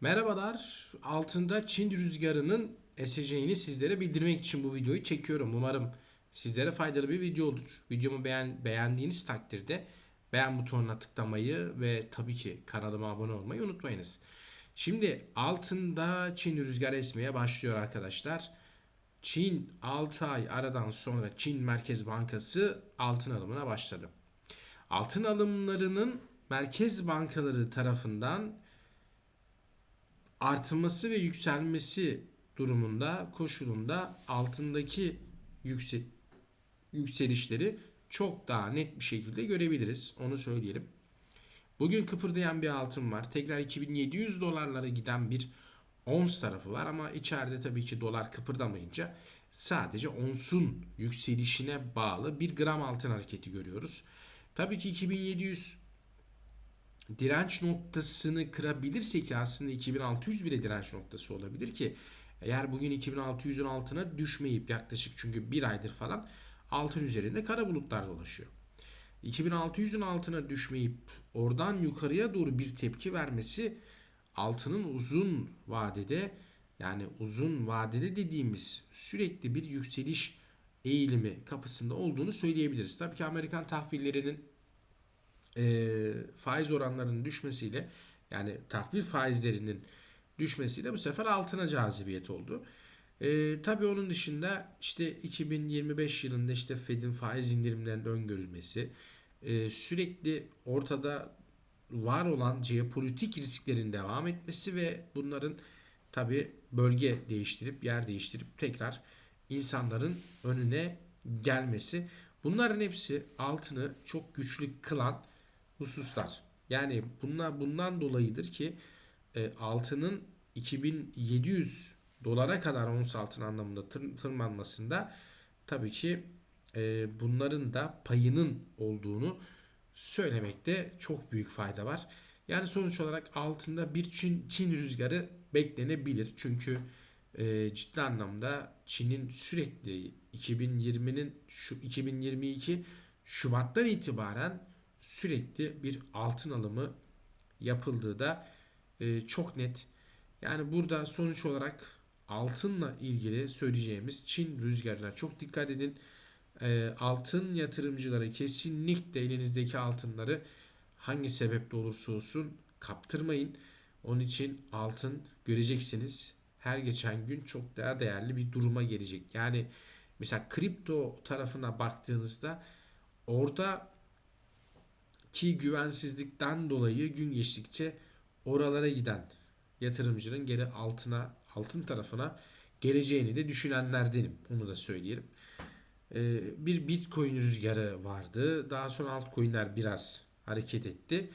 Merhabalar. Altında Çin rüzgarının eseceğini sizlere bildirmek için bu videoyu çekiyorum. Umarım sizlere faydalı bir video olur. Videomu beğen, beğendiğiniz takdirde beğen butonuna tıklamayı ve tabii ki kanalıma abone olmayı unutmayınız. Şimdi altında Çin rüzgarı esmeye başlıyor arkadaşlar. Çin 6 ay aradan sonra Çin Merkez Bankası altın alımına başladı. Altın alımlarının merkez bankaları tarafından artması ve yükselmesi durumunda koşulunda altındaki yüksek yükselişleri çok daha net bir şekilde görebiliriz. Onu söyleyelim. Bugün kıpırdayan bir altın var. Tekrar 2700 dolarlara giden bir ons tarafı var ama içeride tabii ki dolar kıpırdamayınca sadece onsun yükselişine bağlı bir gram altın hareketi görüyoruz. Tabii ki 2700 direnç noktasını kırabilirse ki aslında 2600 bile direnç noktası olabilir ki eğer bugün 2600'ün altına düşmeyip yaklaşık çünkü bir aydır falan altın üzerinde kara bulutlar dolaşıyor. 2600'ün altına düşmeyip oradan yukarıya doğru bir tepki vermesi altının uzun vadede yani uzun vadede dediğimiz sürekli bir yükseliş eğilimi kapısında olduğunu söyleyebiliriz. Tabii ki Amerikan tahvillerinin e, faiz oranlarının düşmesiyle yani tahvil faizlerinin düşmesiyle bu sefer altına cazibiyet oldu. E, tabii onun dışında işte 2025 yılında işte Fed'in faiz indirimlerinin öngörülmesi, e, sürekli ortada var olan jeopolitik risklerin devam etmesi ve bunların tabii bölge değiştirip yer değiştirip tekrar insanların önüne gelmesi. Bunların hepsi altını çok güçlü kılan hususlar. Yani bunlar bundan dolayıdır ki e, altının 2700 dolara kadar ons altın anlamında tır, tırmanmasında tabii ki e, bunların da payının olduğunu söylemekte çok büyük fayda var. Yani sonuç olarak altında bir Çin, Çin rüzgarı beklenebilir. Çünkü e, ciddi anlamda Çin'in sürekli 2020'nin şu 2022 Şubat'tan itibaren sürekli bir altın alımı yapıldığı da e, çok net. Yani burada sonuç olarak altınla ilgili söyleyeceğimiz Çin rüzgarına çok dikkat edin. E, altın yatırımcıları kesinlikle elinizdeki altınları hangi sebeple olursa olsun kaptırmayın. Onun için altın göreceksiniz her geçen gün çok daha değerli bir duruma gelecek. Yani mesela kripto tarafına baktığınızda orada ki güvensizlikten dolayı gün geçtikçe oralara giden yatırımcının geri altına altın tarafına geleceğini de düşünenlerdenim. Onu da söyleyelim. Ee, bir Bitcoin rüzgarı vardı. Daha sonra altcoin'ler biraz hareket etti.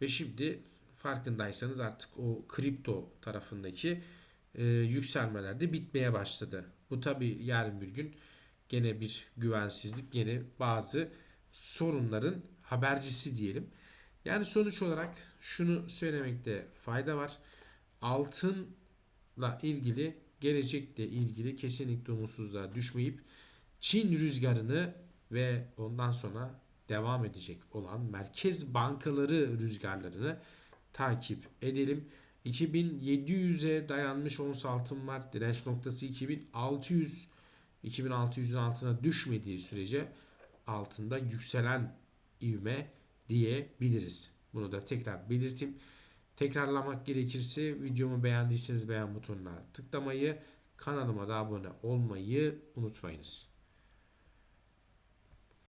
Ve şimdi farkındaysanız artık o kripto tarafındaki e, yükselmeler de bitmeye başladı. Bu tabi yarın bir gün gene bir güvensizlik, gene bazı sorunların habercisi diyelim. Yani sonuç olarak şunu söylemekte fayda var. Altınla ilgili gelecekle ilgili kesinlikle umutsuzluğa düşmeyip Çin rüzgarını ve ondan sonra devam edecek olan merkez bankaları rüzgarlarını takip edelim. 2700'e dayanmış ons altın var. Direnç noktası 2600 2600'ün altına düşmediği sürece altında yükselen ivme diyebiliriz. Bunu da tekrar belirteyim. Tekrarlamak gerekirse videomu beğendiyseniz beğen butonuna tıklamayı, kanalıma da abone olmayı unutmayınız.